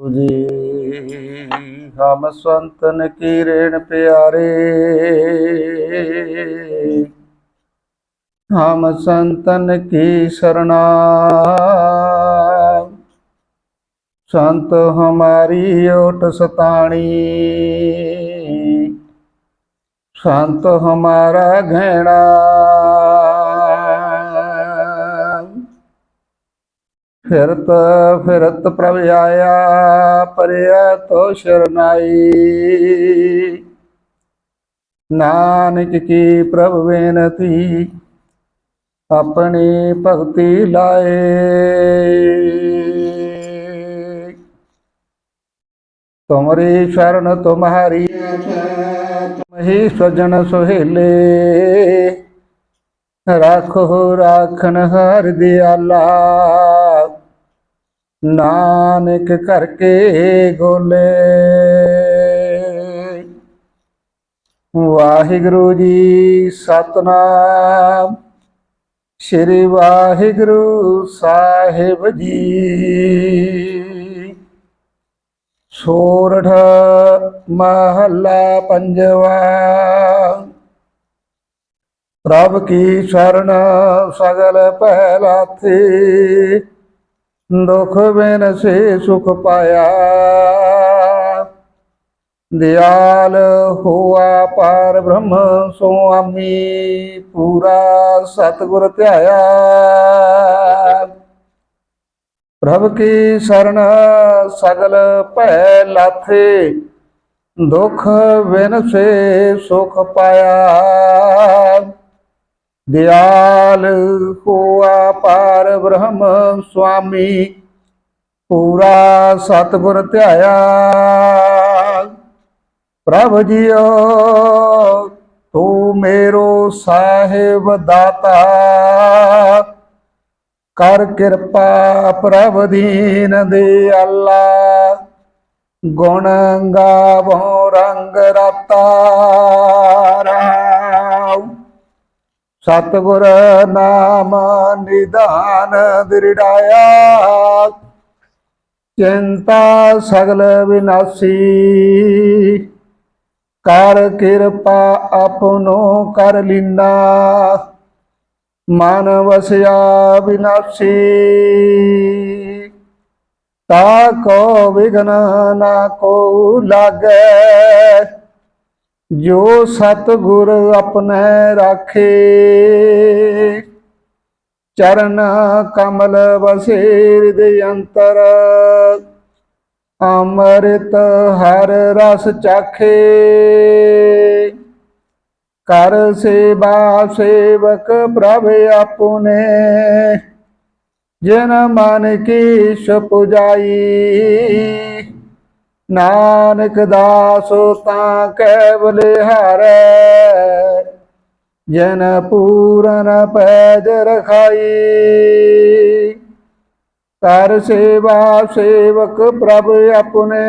ਜੀ। ਹਮ ਸੰਤਨ ਕੀ ਰੇਣ ਪਿਆਰੇ। ਹਮ ਸੰਤਨ ਕੀ ਸਰਣਾ। ਸੰਤ ਹਮਾਰੀ ਓਟ ਸਤਾਣੀ। ਸੰਤ ਹਮਾਰਾ ਘੈਣਾ। ਫਿਰਤ ਫਿਰਤ ਪ੍ਰਭ ਆਇਆ, ਪਰਿਆ ਤੋ ਸ਼ਰਨਾਈ ਨਾਨਕ ਕੀ ਪ੍ਰਭ ਬੇਨਤੀ, ਆਪਣੀ ਭਗਤੀ ਲਾਏ। ਤੁਮਰੀ ਸ਼ਰਨ ਤੁਮਹਾਰੀ ਤੁਮਹੀ ਸਜਣ ਸੁਹੇਲੇ। ਰਾਖੋ, ਰਾਖਣ ਹਰ ਦਿਆਲਾ। ਨਾਨਕ ਕਰਕੇ ਗੋਲੇ। ਵਾਹਿਗੁਰੂ ਜੀ ਸਤਨਾਮ। ਸ੍ਰੀ ਵਾਹਿਗੁਰੂ ਸਾਹਿਬ ਜੀ। ਸੋਰਠ ਮਹੱਲਾ ਪੰਜਵਾ। ਪ੍ਰਭ ਕੀ ਸ਼ਰਨ ਸਗਲ ਪਹਿਲਾਥੇ। ਦੁਖ ਬਿਨ ਸੇ ਸੁਖ ਪਾਇਆ। ਦਿਆਲ ਹੋਆ ਪਾਰ ਬ੍ਰਹਮ ਸੁਆਮੀ, ਪੂਰਾ ਸਤਿਗੁਰ ਧਿਆਇਆ। ਪ੍ਰਭ ਕੀ ਸ਼ਰਨ ਸਗਲ ਭੈ ਲਾਥੇ, ਦੁਖ ਬਿਨ ਸੇ ਸੁਖ ਪਾਇਆ। ਦਿਆਲ ਹੋਆ ਪਾਰ ਬ੍ਰਹਮ ਸੁਆਮੀ, ਪੂਰਾ ਸਤਿਗੁਰ ਧਿਆਇਆ। ਪ੍ਰਭ ਜੀਓ, ਤੂੰ ਮੇਰੋ ਸਾਹਿਬ ਦਾਤਾ। ਕਰ ਕਿਰਪਾ ਪ੍ਰਭ ਦੀਨ ਦੇ ਅੱਲਾ। ਗੁਣ ਗਾਵੋ ਰੰਗ ਰਤਾ ਰਾਮ ਸਤਿਗੁਰ ਨਾਮ ਨਿਧਾਨ ਦਿਰੜਾਇਆ। ਚਿੰਤਾ ਸਗਲ ਵਿਨਾਸੀ। ਕਰ ਕਿਰਪਾ ਆਪਨੋ ਕਰ ਲੀਨਾ। ਮਨ ਵਸਿਆ ਵਿਨਾਸੀ। ਤਾ ਕੋ ਵਿਗਨ ਨਾ ਕੋ ਲਾਗੈ। ਜੋ ਸਤਿਗੁਰ ਆਪਣੇ ਰਾਖੇ, ਚਰਨ ਕਮਲ ਵਸੇ ਹਿਰਦੇ ਅੰਤਰ, ਅੰਮ੍ਰਿਤ ਹਰ ਰਸ ਚਾਖੇ। ਕਰ ਸੇਵਾ ਸੇਵਕ ਪ੍ਰਭ ਆਪਨੇ ਜਿਨ ਮਨ ਕੀ ਸੁਪਜਾਈ ਨਾਨਕ ਦਾਸ ਤਾਂ ਕੇਵਲ ਹਾਰੈ ਜਨ ਪੂਰਨ ਪੈਜ ਰਖਾਈ। ਕਰ ਸੇਵਾ ਸੇਵਕ ਪ੍ਰਭ ਆਪਣੇ,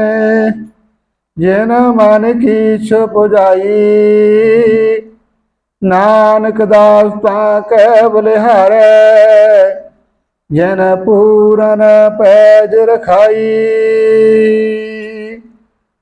ਜਿਨ ਮਨ ਕੀ ਸੁਪਜਾਈ ਨਾਨਕ ਦਾਸ ਤਾਂ ਕੇਵਲ ਹਾਰੈ ਜਨ ਪੂਰਨ ਪੈਜ ਰਖਾਈ।